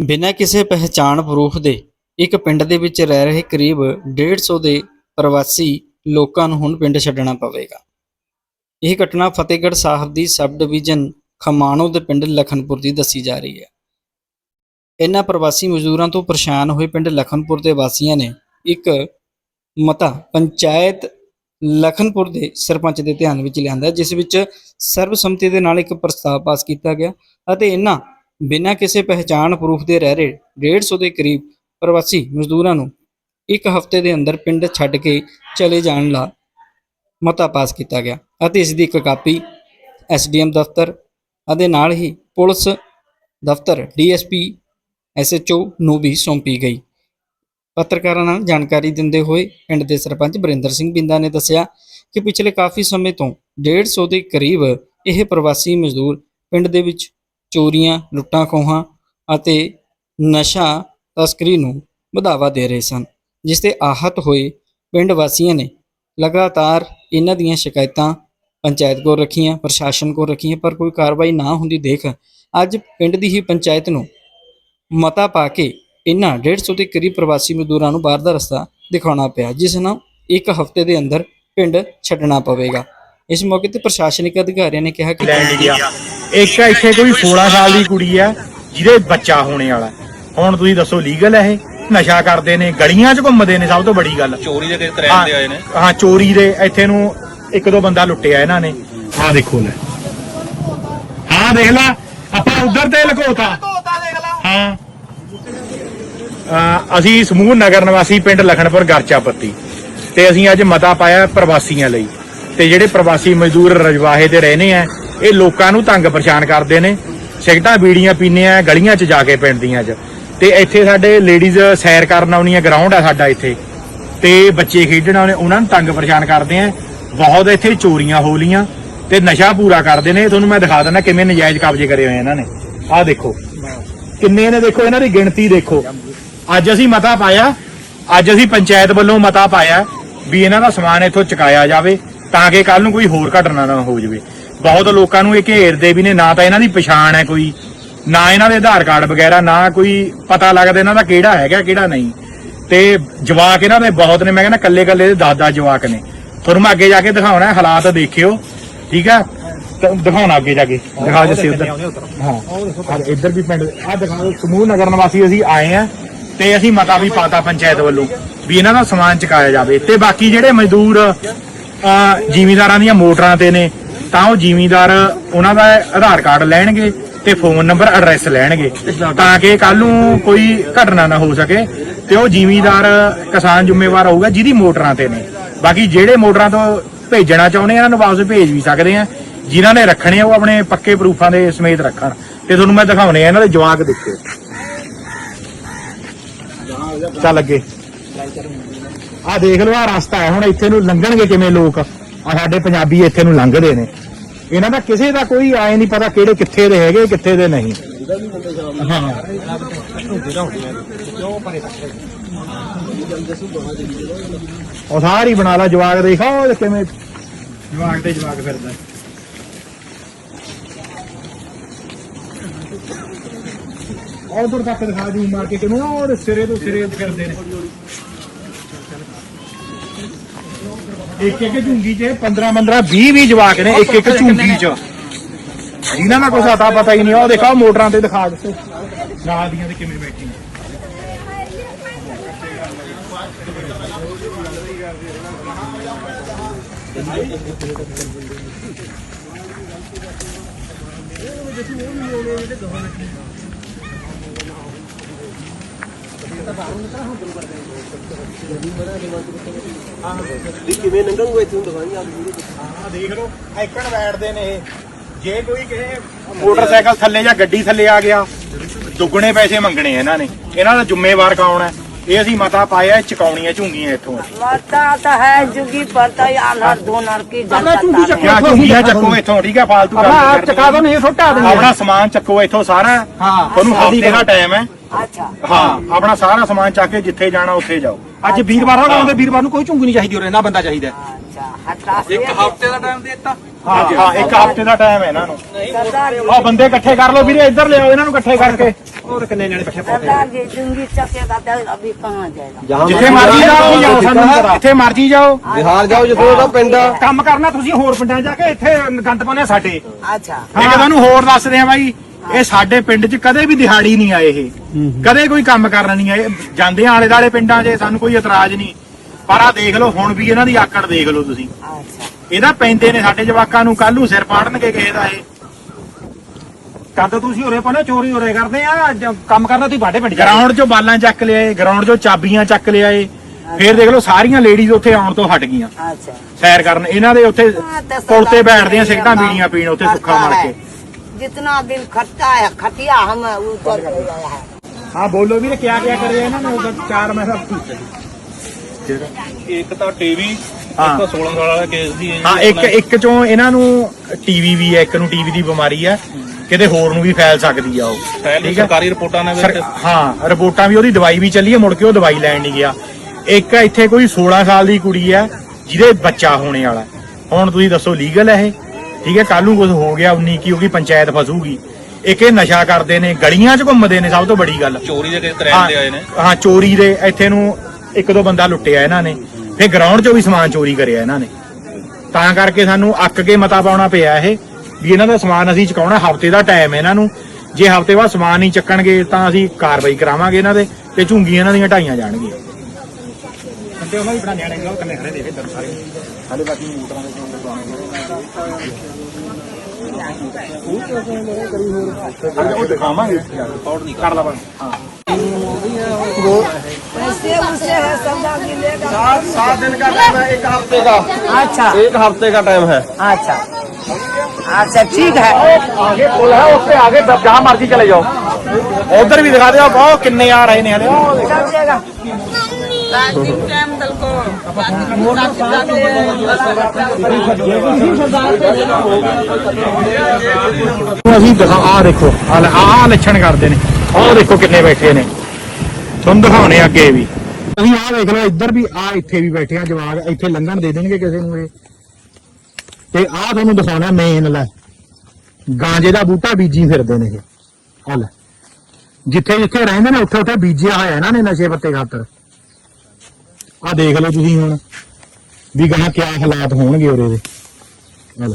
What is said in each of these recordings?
ਬਿਨਾਂ ਕਿਸੇ ਪਹਿਚਾਣ ਪ੍ਰੂਫ ਦੇ ਇੱਕ ਪਿੰਡ ਦੇ ਵਿੱਚ ਰਹਿ ਰਹੇ ਕਰੀਬ 150 ਦੇ ਪ੍ਰਵਾਸੀ ਲੋਕਾਂ ਨੂੰ ਹੁਣ ਪਿੰਡ ਛੱਡਣਾ ਪਵੇਗਾ। ਇਹ ਘਟਨਾ ਫਤਿਹਗੜ੍ਹ ਸਾਹਿਬ ਦੀ ਸਬ ਡਿਵੀਜ਼ਨ ਖਮਾਣੋ ਦੇ ਪਿੰਡ ਲਖਨਪੁਰ ਦੀ ਦੱਸੀ ਜਾ ਰਹੀ ਹੈ। ਇਹਨਾਂ ਪ੍ਰਵਾਸੀ ਮਜ਼ਦੂਰਾਂ ਤੋਂ ਪਰੇਸ਼ਾਨ ਹੋਏ ਪਿੰਡ ਲਖਨਪੁਰ ਦੇ ਵਾਸੀਆਂ ਨੇ ਇੱਕ ਮਤਾ ਪੰਚਾਇਤ ਲਖਨਪੁਰ ਦੇ ਸਰਪੰਚ ਦੇ ਧਿਆਨ ਵਿੱਚ ਲਿਆਂਦਾ, ਜਿਸ ਵਿੱਚ ਸਰਬਸੰਮਤੀ ਦੇ ਨਾਲ ਇੱਕ ਪ੍ਰਸਤਾਵ ਪਾਸ ਕੀਤਾ ਗਿਆ ਅਤੇ ਇਹਨਾਂ ਬਿਨਾਂ ਕਿਸੇ ਪਹਿਚਾਣ ਪ੍ਰੂਫ ਦੇ ਰਹਿ ਰਹੇ 150 ਦੇ ਕਰੀਬ ਪ੍ਰਵਾਸੀ ਮਜ਼ਦੂਰਾਂ ਨੂੰ ਇੱਕ ਹਫ਼ਤੇ ਦੇ ਅੰਦਰ ਪਿੰਡ ਛੱਡ ਕੇ ਚਲੇ ਜਾਣ ਦਾ ਮਤਾ ਪਾਸ ਕੀਤਾ ਗਿਆ ਅਤੇ ਇਸ ਦੀ ਇੱਕ ਕਾਪੀ ਐਸਡੀਐਮ ਦਫ਼ਤਰ ਅਤੇ ਨਾਲ ਹੀ ਪੁਲਿਸ ਦਫ਼ਤਰ ਡੀਐਸਪੀ ਐਸਐਚਓ ਨੂੰ ਵੀ ਸੌਂਪੀ ਗਈ। ਪੱਤਰਕਾਰਾਂ ਨਾਲ ਜਾਣਕਾਰੀ ਦਿੰਦੇ ਹੋਏ ਪਿੰਡ ਦੇ ਸਰਪੰਚ ਬਰਿੰਦਰ ਸਿੰਘ ਬਿੰਦਾ ਨੇ ਦੱਸਿਆ ਕਿ ਪਿਛਲੇ ਕਾਫੀ ਸਮੇਂ ਤੋਂ 150 ਦੇ ਕਰੀਬ ਇਹ ਪ੍ਰਵਾਸੀ ਮਜ਼ਦੂਰ ਪਿੰਡ ਦੇ ਵਿੱਚ ਚੋਰੀਆਂ, ਲੁੱਟਾਂ, ਖੋਹਾਂ ਅਤੇ ਨਸ਼ਾ ਤਸਕਰੀ ਨੂੰ ਵਧਾਵਾ ਦੇ ਰਹੇ ਸਨ, ਜਿਸ ਤੇ ਆਹਤ ਹੋਏ ਪਿੰਡ ਵਾਸੀਆਂ ਨੇ ਲਗਾਤਾਰ ਇਹਨਾਂ ਦੀਆਂ ਸ਼ਿਕਾਇਤਾਂ ਪੰਚਾਇਤ ਕੋਲ ਰੱਖੀਆਂ, ਪ੍ਰਸ਼ਾਸਨ ਕੋਲ ਰੱਖੀਆਂ, ਪਰ ਕੋਈ ਕਾਰਵਾਈ ਨਾ ਹੁੰਦੀ ਦੇਖ ਅੱਜ ਪਿੰਡ ਦੀ ਹੀ ਪੰਚਾਇਤ ਨੂੰ ਮਤਾ ਪਾ ਕੇ ਇਹਨਾਂ 150 ਦੇ ਕਰੀਬ ਪ੍ਰਵਾਸੀ ਮਜ਼ਦੂਰਾਂ ਨੂੰ ਬਾਹਰ ਦਾ ਰਸਤਾ ਦਿਖਾਉਣਾ ਪਿਆ, ਜਿਸ ਨਾਲ ਇੱਕ ਹਫ਼ਤੇ ਦੇ ਅੰਦਰ ਪਿੰਡ ਛੱਡਣਾ ਪਵੇਗਾ। ਇਸ ਮੌਕੇ ਤੇ ਪ੍ਰਸ਼ਾਸਨਿਕ ਅਧਿਕਾਰੀਆਂ ਨੇ ਕਿਹਾ ਕਿ ਲੈਂਡ ਗਿਆ ਇੱਕ ਇੱਥੇ ਕੋਈ 16 ਸਾਲ ਦੀ ਕੁੜੀ ਆ ਜਿਹਦੇ ਬੱਚਾ ਹੋਣੇ ਵਾਲਾ। ਹੁਣ ਤੁਸੀਂ ਦੱਸੋ ਲੀਗਲ ਹੈ ਇਹ? ਨਸ਼ਾ ਕਰਦੇ ਨੇ ਗਲੀਆਂ 'ਚ ਘੁੰਮਦੇ ਨੇ ਸਭ ਤੋਂ ਬੜੀ ਗੱਲ। ਚੋਰੀ ਦੇ ਤਰ੍ਹਾਂ ਦੇ ਆਏ ਨੇ। ਹਾਂ ਚੋਰੀ ਦੇ ਇੱਥੇ ਨੂੰ ਇੱਕ ਦੋ ਬੰਦਾ ਲੁੱਟਿਆ ਇਹਨਾਂ ਨੇ। ਆਹ ਦੇਖੋ ਲੈ। ਹਾਂ ਦੇਖ ਲੈ ਆਪਾਂ ਉਧਰ ਤੇ ਲਕੋਤਾ। ਹਾਂ। ਅਸੀਂ ਸਮੂਹ ਨਗਰ ਨਿਵਾਸੀ ਪਿੰਡ ਲਖਣਪੁਰ ਗਰਚਾ ਪੱਤੀ। ਤੇ ਅਸੀਂ ਅੱਜ ਮਤਾ ਪਾਇਆ ਪ੍ਰਵਾਸੀਆਂ ਲਈ। ਤੇ ਜਿਹੜੇ ਪ੍ਰਵਾਸੀ ਮਜ਼ਦੂਰ ਰਜਵਾਹੇ ਤੇ ਰਹਿੰਦੇ ਆ, ਇਹ ਲੋਕਾਂ ਨੂੰ ਤੰਗ ਪਰੇਸ਼ਾਨ ਕਰਦੇ ਨੇ। ਸਿਗਟਾਂ ਬੀੜੀਆਂ ਪੀਂਦੇ ਆ, ਗਲੀਆਂ 'ਚ ਜਾ ਕੇ ਪਿੰਡ ਦੀਆਂ 'ਚ। ਤੇ ਇੱਥੇ ਸਾਡੇ ਲੇਡੀਜ਼ ਸੈਰ ਕਰਨ ਆਉਣੀਆਂ ਗਰਾਊਂਡ ਆ ਸਾਡਾ ਇੱਥੇ। ਤੇ ਬੱਚੇ ਖੇਡਣ ਆਉਣੇ, ਉਹਨਾਂ ਨੂੰ ਤੰਗ ਪਰੇਸ਼ਾਨ ਕਰਦੇ ਆ। ਬਹੁਤ ਇੱਥੇ ਚੋਰੀਆਂ ਹੋ ਲੀਆਂ ਤੇ ਨਸ਼ਾ ਪੂਰਾ ਕਰਦੇ ਨੇ। ਤੁਹਾਨੂੰ ਮੈਂ ਦਿਖਾ ਦਿੰਦਾ ਕਿਵੇਂ ਨਜਾਇਜ਼ ਕਬਜ਼ੇ ਕਰੇ ਹੋਏ ਇਹਨਾਂ ਨੇ। ਆਹ ਦੇਖੋ। ਕਿੰਨੇ ਨੇ ਦੇਖੋ, ਇਹਨਾਂ ਦੀ ਗਿਣਤੀ ਦੇਖੋ। ਅੱਜ ਅਸੀਂ ਮਤਾ ਪਾਇਆ, ਅੱਜ ਅਸੀਂ ਪੰਚਾਇਤ ਵੱਲੋਂ ਮਤਾ ਪਾਇਆ ਵੀ ਇਹਨਾਂ ਦਾ ਸਮਾਨ ਇੱਥੋਂ ਚੁਕਾਇਆ ਜਾਵੇ। ਤਾਂ ਕਿ ਕੱਲ ਨੂੰ ਕੋਈ ਹੋਰ ਘਟਨਾ ਨਾ ਹੋ ਜਾਵੇ। ਬਹੁਤ ਲੋਕਾਂ ਨੂੰ ਇਹ ਘੇਰਦੇ ਵੀ ਨੇ ਨਾ ਤਾਂ ਇਹਨਾਂ ਦੀ ਪਛਾਣ ਹੈ ਕੋਈ ਨਾ ਇਹਨਾਂ ਦੇ ਆਧਾਰ ਕਾਰਡ ਵਗੈਰਾ ਨਾ ਕੋਈ ਪਤਾ ਲੱਗਦਾ ਇਹਨਾਂ ਦਾ ਕਿਹੜਾ ਹੈਗਾ ਕਿਹੜਾ ਨਹੀਂ। ਤੇ ਜਵਾਕ ਇਹਨਾਂ ਦੇ ਬਹੁਤ ਨੇ ਮੈਂ ਕਹਿੰਦਾ ਕੱਲੇ ਕੱਲੇ ਦੇ 10-10 ਜਵਾਕ ਨੇ। ਤੁਹਾਨੂੰ ਮੈਂ ਅੱਗੇ ਜਾ ਕੇ ਦਿਖਾਉਣਾ ਹਾਲਾਤ ਦੇਖਿਓ ਠੀਕ ਹੈ? ਦਿਖਾਉਣਾ ਅੱਗੇ ਜਾ ਕੇ ਦਿਖਾ ਜੱਸੇ ਉਧਰ। ਹਾਂ ਇੱਧਰ ਵੀ ਪਿੰਡ ਆ ਦਿਖਾਓ ਸਮੂਹ ਨਗਰ ਨਿਵਾਸੀ ਅਸੀਂ ਆਏ ਆ ਤੇ ਅਸੀਂ ਮਤਾ ਵੀ ਪਾਤਾ ਪੰਚਾਇਤ ਵੱਲੋਂ ਵੀ ਇਹਨਾਂ ਦਾ ਸਮਾਨ ਚੁਕਾਇਆ ਜਾਵੇ। ਤੇ ਬਾਕੀ ਜਿਹੜੇ ਮਜ਼ਦੂਰ ਜਿਮੀਦਾਰਾਂ ਦੀਆਂ ਮੋਟਰਾਂ ਤੇ ਨੇ, ਤਾਂ ਉਹ ਜਿਮੀਦਾਰ ਉਹਨਾਂ ਦਾ ਆਧਾਰ ਕਾਰਡ ਲੈਣਗੇ ਤੇ ਫੋਨ ਨੰਬਰ, ਐਡਰੈਸ ਲੈਣਗੇ, ਤਾਂ ਕਿ ਕੱਲ ਨੂੰ ਕੋਈ ਘਟਨਾ ਨਾ ਹੋ ਸਕੇ ਤੇ ਉਹ ਜਿਮੀਦਾਰ ਕਿਸਾਨ ਜ਼ਿੰਮੇਵਾਰ ਹੋਊਗਾ ਜਿਹਦੀ ਮੋਟਰਾਂ ਤੇ ਨੇ। ਬਾਕੀ ਜਿਹੜੇ ਮੋਟਰਾਂ ਤੋਂ ਭੇਜਣਾ ਚਾਹੁੰਦੇ ਆ, ਇਹਨਾਂ ਨੂੰ ਵਾਪਸ ਭੇਜ ਵੀ ਸਕਦੇ ਆ। ਜਿਨ੍ਹਾਂ ਨੇ ਰੱਖਣੇ ਆ, ਉਹ ਆਪਣੇ ਪੱਕੇ ਪ੍ਰੂਫਾਂ ਦੇ ਸਮੇਤ ਰੱਖਣ। ਤੇ ਤੁਹਾਨੂੰ ਮੈਂ ਦਿਖਾਉਣੇ ਆ, ਇਹਨਾਂ ਦੇ ਜਵਾਕ ਦੇਖਿਓ ਚੱਲ ਅੱਗੇ। ਆ ਦੇਖ ਲਓ ਆ ਰਸਤਾ ਹੈ। ਹੁਣ ਇੱਥੇ ਨੂੰ ਲੰਘਣਗੇ ਕਿਵੇਂ ਲੋਕ? ਆ ਸਾਡੇ ਪੰਜਾਬੀ ਇੱਥੇ ਨੂੰ ਲੰਘਦੇ ਨੇ। ਇਹਨਾਂ ਦਾ ਕਿਸੇ ਦਾ ਕੋਈ, ਆਏ ਨਹੀਂ ਪਤਾ ਕਿਹੜੇ ਕਿੱਥੇ ਦੇ ਹੈਗੇ, ਕਿੱਥੇ ਦੇ ਨਹੀਂ। ਹਾਂ। ਉਹ ਸਾਰੀ ਬਣਾ ਲਾ, ਜਵਾਕ ਦੇਖੋ ਉਹ ਕਿਵੇਂ ਜਵਾਕ ਤੇ ਜਵਾਕ ਫਿਰਦਾ। ਉਧਰ ਤੱਕ ਦਿਖਾ ਦੀ ਮਾਰ ਕੇ ਕਿਵੇਂ ਉਹ ਸਿਰੇ ਤੋਂ ਸਿਰੇ ਫਿਰਦੇ ਨੇ। ਇੱਕ ਇੱਕ ਝੁੰਗੀ 'ਚ 15 15 20 20 ਜਵਾਕ ਨੇ, ਇੱਕ ਇੱਕ ਝੁੰਗੀ 'ਚ। ਇਹਨਾਂ ਦਾ ਕੋਈ ਅਤਾ ਪਤਾ ਹੀ ਨਹੀਂ ਉਹ ਦੇਖੋ ਮੋਟਰਾਂ ਤੇ ਦਿਖਾ ਦਿੱਤੇ। ਨਾਲ ਦੀਆਂ ਤੇ ਕਿਵੇਂ ਮੋਟਰਸਾਈਕਲ ਥੱਲੇ ਜਾਂ ਗੱਡੀ ਥੱਲੇ ਆ ਗਿਆ ਦੁੱਗਣੇ ਪੈਸੇ ਮੰਗਣੇ ਇਹਨਾਂ ਨੇ। ਇਹਨਾਂ ਦਾ ਜ਼ਿੰਮੇਵਾਰ ਕੌਣ ਹੈ? ਇਹ ਅਸੀਂ ਮਤਾ ਪਾਇਆ ਚਕਾਉਣੀਆਂ ਝੁੰਗੀਆਂ ਇੱਥੋਂ। ਮਤਾ ਤਾਂ ਹੈ ਜੁਗੀ ਪਰਤਾ ਆਲਰ ਦੋ ਨਰਕੀ ਜਨਤਾ ਝੁੰਗੀਆਂ ਚੱਕੋ ਇੱਥੋਂ। ਠੀਕ ਹੈ ਫालतू ਗੱਲ ਆਪਣਾ ਸਮਾਨ ਚੱਕੋ ਇੱਥੋਂ ਸਾਰਾ। ਤੁਹਾਨੂੰ ਹਫ਼ਤੇ ਦਾ ਟਾਈਮ ਹੈ। अच्छा ਹਾਂ ਆਪਣਾ ਸਾਰਾ ਸਮਾਨ ਚੱਕ ਕੇ ਜਿੱਥੇ ਜਾਣਾ ਉੱਥੇ ਜਾਓ ਅੱਜ ਵੀਰਵਾਰ ਆ ਆਉਂਦੇ ਵੀਰਵਾਰ ਨੂੰ ਕੋਈ ਝੁੰਗੀ ਨਹੀਂ ਚਾਹੀਦੀ ਉਰੇ ਨਾ ਬੰਦਾ ਚਾਹੀਦਾ अच्छा हटा ਇੱਕ ਹਫ਼ਤੇ ਦਾ ਟਾਈਮ ਦੇ ਦਿੱਤਾ ਹਾਂ ਹਾਂ ਇੱਕ ਹਫ਼ਤੇ ਦਾ ਟਾਈਮ ਹੈ ਇਹਨਾਂ ਨੂੰ सरदार जी ਆਹ ਬੰਦੇ ਇਕੱਠੇ ਕਰ ਲਓ ਵੀਰੇ ਇੱਧਰ ਲਿਆਓ ਇਹਨਾਂ ਨੂੰ ਇਕੱਠੇ ਕਰਕੇ ਹੋਰ ਕਿੰਨੇ ਜਣੇ ਇਕੱਠੇ सरदार जी चुंगी चकेगा तो अभी कहाँ जाएगा ਜਿੱਥੇ ਮਰਜੀ ਜਾਓ ਜਾਓ ਸਾਨੂੰ ਨੀ ਪਤਾ। ਜਿੱਥੇ ਮਰਜੀ ਜਾਓ ਬਿਹਾਰ ਜਾਓ ਜਿੱਥੇ ਉਹਦਾ ਪਿੰਡ ਆ ਕੰਮ ਕਰਨਾ ਤੁਸੀਂ ਹੋਰ ਪਿੰਡਾਂ ਜਾ ਕੇ ਇੱਥੇ ਗੰਦ ਪਾਉਂਦੇ ਆ ਸਾਡੇ अच्छा ਮੈਂ ਤੁਹਾਨੂੰ ਹੋਰ ਦੱਸਦੇ ਆ ਬਾਈ ਇਹ ਸਾਡੇ ਪਿੰਡ 'ਚ ਕਦੇ ਵੀ ਦਿਹਾੜੀ ਨਹੀਂ ਆਏ ਇਹ ਕਦੇ ਕੋਈ ਕੰਮ ਕਰਨ ਨਹੀਂ ਆਏ। ਜਾਂਦੇ ਆਲੇ ਦਾਲੇ ਪਿੰਡਾਂ 'ਚ ਸਾਨੂੰ ਕੋਈ ਇਤਰਾਜ਼ ਨਹੀਂ। ਪਰ ਆ ਦੇਖ ਲਓ ਹੁਣ ਵੀ ਇਹਨਾਂ ਦੀ ਆਕੜ ਦੇਖ ਲਓ ਤੁਸੀਂ। ਇਹਦਾ ਪੈਂਦੇ ਨੇ ਸਾਡੇ ਜਵਾਕਾਂ ਨੂੰ ਕੱਲ ਨੂੰ ਸਿਰ ਪਾੜਨਗੇ ਕਿਸੇ ਦਾ ਇਹ। ਕਦ ਤੁਸੀਂ ਉਰੇ ਪਾਣਾ ਚੋਰੀ ਉਰੇ ਕਰਦੇ ਆ ਕੰਮ ਕਰਨਾ ਤੁਸੀਂ ਬਾਡੇ ਪਿੰਡ ਗਰਾਊਂਡ 'ਚੋਂ ਬਾਲਾਂ ਚੱਕ ਲਿਆਏ ਗਰਾਊਂਡ 'ਚੋਂ ਚਾਬੀਆਂ ਚੱਕ ਲਿਆਏ। ਫੇਰ ਦੇਖ ਲਓ ਸਾਰੀਆਂ ਲੇਡੀਜ਼ ਉੱਥੇ ਆਉਣ ਤੋਂ ਹਟ ਗਈਆਂ। ਅੱਛਾ। ਸੈਰ ਕਰਨ। ਇਹਨਾਂ ਦੇ ਉੱਥੇ ਪੁਲ ਬੈਠਦੇ ਆ ਸਿਗਰਟਾਂ ਪੀਣੀਆਂ ਪੀਣ ਉੱਥੇ ਸੁੱਖਾ ਮਾਰ ਕੇ। ਜਿੰਨਾ ਦਿਨ ਖੱਟਾ ਹੈ ਖਟਿਆ ਹਮ ਉਧਰ ਹੈ। के गया है ਹਾਂ ਬੋਲੋ ਵੀਰੇ ਕਿਆ ਕਿਆ ਕਰਿਆ ਇਹਨਾਂ ਨੇ ਉਦੋਂ ਚਾਰ ਮੈਂ ਸਭ ਇੱਕ ਤਾਂ ਟੀਵੀ ਹਾਂ। ਇੱਕ 16 ਸਾਲ ਵਾਲਾ ਕੇਸ ਦੀ ਹੈ ਜੀ ਹਾਂ ਇੱਕ ਇੱਕ ਚੋਂ ਇਹਨਾਂ ਨੂੰ ਟੀਵੀ ਵੀ ਹੈ ਇੱਕ ਨੂੰ ਟੀਵੀ ਦੀ ਬਿਮਾਰੀ ਹੈ ਕਿਤੇ ਹੋਰ ਨੂੰ ਵੀ ਫੈਲ ਸਕਦੀ ਆ ਉਹ ਪਹਿਲੇ ਠੀਕ ਹੈ ਸਰਕਾਰੀ ਰਿਪੋਰਟਾਂ ਨੇ ਸਰ- ਵਿੱਚ ਹਾਂ ਰਿਪੋਰਟਾਂ ਵੀ ਉਹਦੀ ਦਵਾਈ ਵੀ ਚੱਲੀ ਹੈ ਮੁੜ ਕੇ ਉਹ ਦਵਾਈ ਲੈਣ ਨਹੀਂ ਗਿਆ ਇੱਕ ਇੱਥੇ ਕੋਈ 16 ਸਾਲ ਦੀ ਕੁੜੀ ਹੈ ਜਿਹਦੇ ਬੱਚਾ ਹੋਣੇ ਵਾਲਾ ਹੁਣ ਤੁਸੀਂ ਦੱਸੋ ਲੀਗਲ ਹੈ ਇਹ ਠੀਕ ਹੈ ਕੱਲ ਨੂੰ ਕੁਝ ਹੋ ਗਿਆ 19 ਕੀ ਹੋਗੀ ਪੰਚਾਇਤ ਫਸੂਗੀ ਇੱਕ ਇਹ ਨਸ਼ਾ ਕਰਦੇ ਨੇ ਗਲੀਆਂ 'ਚ ਘੁੰਮਦੇ ਨੇ ਸਭ ਤੋਂ ਬੜੀ ਗੱਲ। ਚੋਰੀ ਦੇ ਕੇਸ ਤਰ੍ਹਾਂ ਦੇ ਆਏ ਨੇ? ਹਾਂ ਚੋਰੀ ਦੇ ਇੱਥੇ ਨੂੰ ਇੱਕ ਦੋ ਬੰਦਾ ਲੁੱਟਿਆ ਇਹਨਾਂ ਨੇ। ਫਿਰ ਗਰਾਊਂਡ 'ਚੋਂ ਵੀ ਸਮਾਨ ਚੋਰੀ ਕਰਿਆ ਇਹਨਾਂ ਨੇ। ਤਾਂ ਕਰਕੇ ਸਾਨੂੰ ਅੱਕ ਕੇ ਮਤਾ ਪਾਉਣਾ ਪਿਆ ਇਹ ਵੀ ਇਹਨਾਂ ਦਾ ਸਮਾਨ ਅਸੀਂ ਚੁਕਾਉਣਾ ਹਫ਼ਤੇ ਦਾ ਟਾਈਮ ਹੈ ਇਹਨਾਂ ਨੂੰ। ਜੇ ਹਫ਼ਤੇ ਬਾਅਦ ਸਮਾਨ ਨਹੀਂ ਚੱਕਣਗੇ ਤਾਂ ਅਸੀਂ ਕਾਰਵਾਈ ਕਰਾਵਾਂਗੇ ਇਹਨਾਂ ਦੇ ਤੇ ਝੁੰਗੀਆਂ ਇਹਨਾਂ ਦੀਆਂ ਢਾਈਆਂ ਜਾਣਗੀਆਂ। ਕੰਦੇ ਉਹਨਾਂ ਦੀ ਬਣਾ ਨਿਆਣੇ ਉਹ ਕੰਨੇ ਖੜੇ ਦੇਖੇ ਤਰ ਸਾਰੇ। ਹਾਲੇ ਬਾਕੀ ਮੋਟਰਾਂ ਦੇ। ਉਹ ਦਿਖਾਵਾਂਗੇ ਰਿਪੋਰਟ ਨਹੀਂ ਕਰ ਲਾ ਹਾਂ पैसे उसे है सरदार जी लेगा सात सात दिन का टाइम है एक हफ्ते का अच्छा एक हफ्ते का टाइम है अच्छा अच्छा ठीक है आगे पुल है उससे आगे जहाँ मर्जी चले जाओ उधर भी दिखा दो बहुत किन्ने आ रहे ने ਅਸੀਂ ਦਿਖਾ ਆ ਦੇਖੋ ਆ ਆਹ ਲੱਛਣ ਕਰਦੇ ਨੇ। ਆਹ ਦੇਖੋ ਕਿੰਨੇ ਬੈਠੇ ਨੇ। ਤੁਹਾਨੂੰ ਦਿਖਾਉਣੇ ਅੱਗੇ ਵੀ। ਅਸੀਂ ਆਹ ਦੇਖ ਲਓ, ਇੱਧਰ ਵੀ ਆ ਇੱਥੇ ਵੀ ਬੈਠੇ ਆ ਜਵਾਗ ਇੱਥੇ ਲੰਘਣ ਦੇ ਦੇਣਗੇ ਕਿਸੇ ਨੂੰ ਇਹ। ਤੇ ਆਹ ਤੁਹਾਨੂੰ ਦਿਖਾਉਣਾ ਮੇਨ ਲੈ। ਗਾਂਜੇ ਦਾ ਬੂਟਾ ਬੀਜੀ ਫਿਰਦੇ ਨੇ ਇਹ। ਆ ਜਿੱਥੇ ਜਿੱਥੇ ਰਹਿੰਦੇ ਨੇ ਉੱਥੇ ਉੱਥੇ ਬੀਜਿਆ ਹੋਇਆ ਇਹਨਾਂ ਨੇ ਨਸ਼ੇ ਪੱਤੇ ਖਾਤਰ। ਆ ਦੇਖ ਲਓ ਤੁਸੀਂ ਹੁਣ ਵੀ ਗਾਂ ਕਿਆ ਹਾਲਾਤ ਹੋਣਗੇ ਉਰੇ ਦੇ। ਹਲ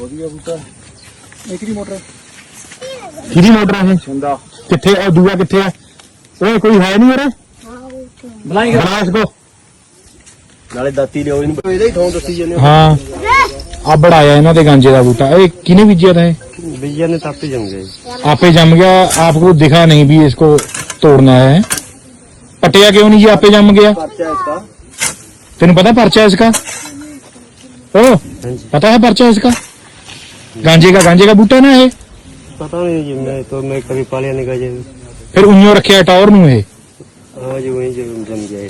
ਵਧੀਆ ਬੂਟਾ। ਇਕਰੀ ਮੋਟਰ ਕਿਹਦੀ ਮੋਟਰ ਹੈ ਛੰਦਾ ਕਿੱਥੇ ਆ? ਦੂਆ ਕਿੱਥੇ ਆ? ਓਏ ਕੋਈ ਹੈ ਨਹੀਂ ਉਰੇ? ਬਲਾਈ ਬਲਾਸ ਕੋ ਨਾਲੇ ਦਾਤੀ ਲਿਓ ਇਹਨੂੰ। ਇਹਦਾ ਹੀ ਥੋਂ ਦੱਸੀ ਜਾਂਦੇ ਹਾਂ। ਆ ਬੜਾਇਆ ਇਹਨਾਂ ਦੇ ਗਾਂਜੇ ਦਾ ਬੂਟਾ। ਇਹ ਕਿਨੇ ਬੀਜਿਆ ਤਾਂ ਇਹ? ਬੀਜਿਆ ਨੇ ਤਾਪੇ ਜੰਮ ਗਏ ਆਪੇ ਜੰਮ ਗਿਆ ਆਪ ਕੋ ਦਿਖਾ ਨਹੀਂ ਵੀ ਇਸ ਕੋ ਤੋੜਨਾ ਹੈ। ਪਟਿਆ ਕਿਉਂ ਨਹੀਂ ਜੀ ਆਪੇ ਜੰਮ ਗਿਆ? ਤੈਨੂੰ ਪਤਾ ਪਰਚਾ ਇਸਕਾ ओ पता है पर्चा इसका गांजे का गांजे का बूटा ना है पता नहीं जी मैं तो मैं कभी पालिया नहीं गया ਫਿਰ ਉਈਓ ਰੱਖਿਆ ਟੌਰ ਨੂੰ ਇਹ? हाँ जी वहीं जब जम जाए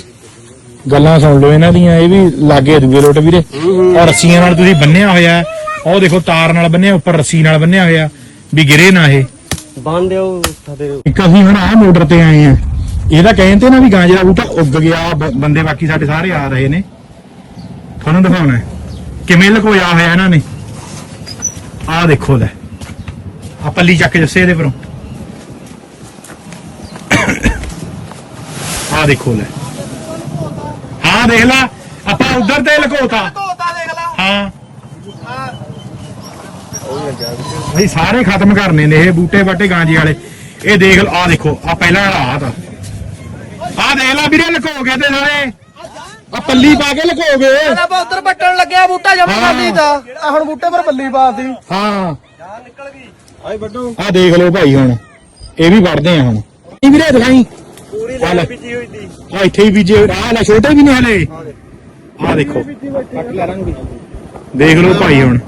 ਗੱਲਾਂ ਸੁਣ ਲਓ ਇਹਨਾਂ ਦੀਆਂ ਇਹ ਵੀ ਲਾਗੇ ਦੂਏ ਲੋਟ ਵੀਰੇ। ਔਰ ਰੱਸੀਆਂ ਨਾਲ ਤੁਸੀਂ ਬੰਨਿਆ ਹੋਇਆ ਹੈ। ਉਹ ਦੇਖੋ ਤਾਰ ਨਾਲ ਬੰਨਿਆ ਉੱਪਰ ਰੱਸੀ ਨਾਲ ਬੰਨਿਆ ਹੋਇਆ। ਵੀ ਗਿਰੇ ਨਾ ਇਹ। बांध दे उठा दे ਇੱਕ ਅਸੀਂ ਹੁਣ ਆਹ ਮੋਟਰ ਤੇ ਆਏ ਆ ਇਹਦਾ ਕਹਿੰਦੇ ਨਾ ਵੀ ਗਾਂਜੇ ਦਾ ਬੂਟਾ ਉੱਗ ਗਿਆ, ਬ- ਬੰਦੇ ਬਾਕੀ ਸਾਡੇ ਸਾਰੇ ਆ ਰਹੇ ਨੇ। ਤੁਹਾਨੂੰ ਦਿਖਾਉਣਾ ਹੈ। ਕਿਵੇਂ ਲਕੋਇਆ ਹੋਇਆ ਇਹਨਾਂ ਨੇ। ਆਹ ਦੇਖੋ ਲੈ। ਆ ਪੱਲੀ ਚੱਕ ਜੱਸੇ ਇਹਦੇ ਪਰੋਂ। ਆਹ ਦੇਖੋ ਲੈ। ਹਾਂ, ਦੇਖ ਲੈ। ਆਪਾਂ ਉਧਰ ਤੇ ਲਕੋਤਾ। ਹਾਂ। ਅਸੀਂ ਸਾਰੇ ਖਤਮ ਕਰਨੇ ਨੇ ਇਹ ਬੂਟੇ ਬਾਟੇ ਗਾਂਜੇ ਵਾਲੇ। ਇਹ ਦੇਖ ਲਓ ਆ ਦੇਖੋ ਆ ਪਹਿਲਾਂ ਵਾਲਾ ਆ ਤਾਂ। ਆ ਦੇਖ ਲੈ ਵੀਰੇ ਲਕੋ ਗਏ ਤੇ ਸਾਰੇ। ਆ ਪੱਲੀ ਪਾ ਕੇ ਲਕੋ ਗਏ ਆਪਾਂ ਉੱਧਰ ਪੱਟਣ ਲੱਗਿਆ ਬੂਟਾ ਜਮਾ। ਕਰ ਦਿੱਤਾ ਆ ਹੁਣ ਬੂਟੇ ਪਰ ਬੱਲੀ ਪਾਤੀ। ਹਾਂ। ਨਿਕਲ ਗਈ ਆਈ ਵੱਡੋ ਆ ਦੇਖ ਲਓ ਭਾਈ ਹੁਣ। ਇਹ ਵੀ ਵੜਦੇ ਆ ਹੁਣ। ਇਹ ਵੀਰੇ ਦਿਖਾਈ। ਪੂਰੀ। ਲੈ। ਬੀਜੀ ਹੋਈ ਦੀ ਆ ਇੱਥੇ ਹੀ ਬੀਜੇ ਆ ਲੈ ਛੋਟੇ ਵੀ ਨੇ ਹਲੇ। ਆ ਦੇਖੋ। ਦੇਖ ਲਓ ਭਾਈ ਹੁਣ।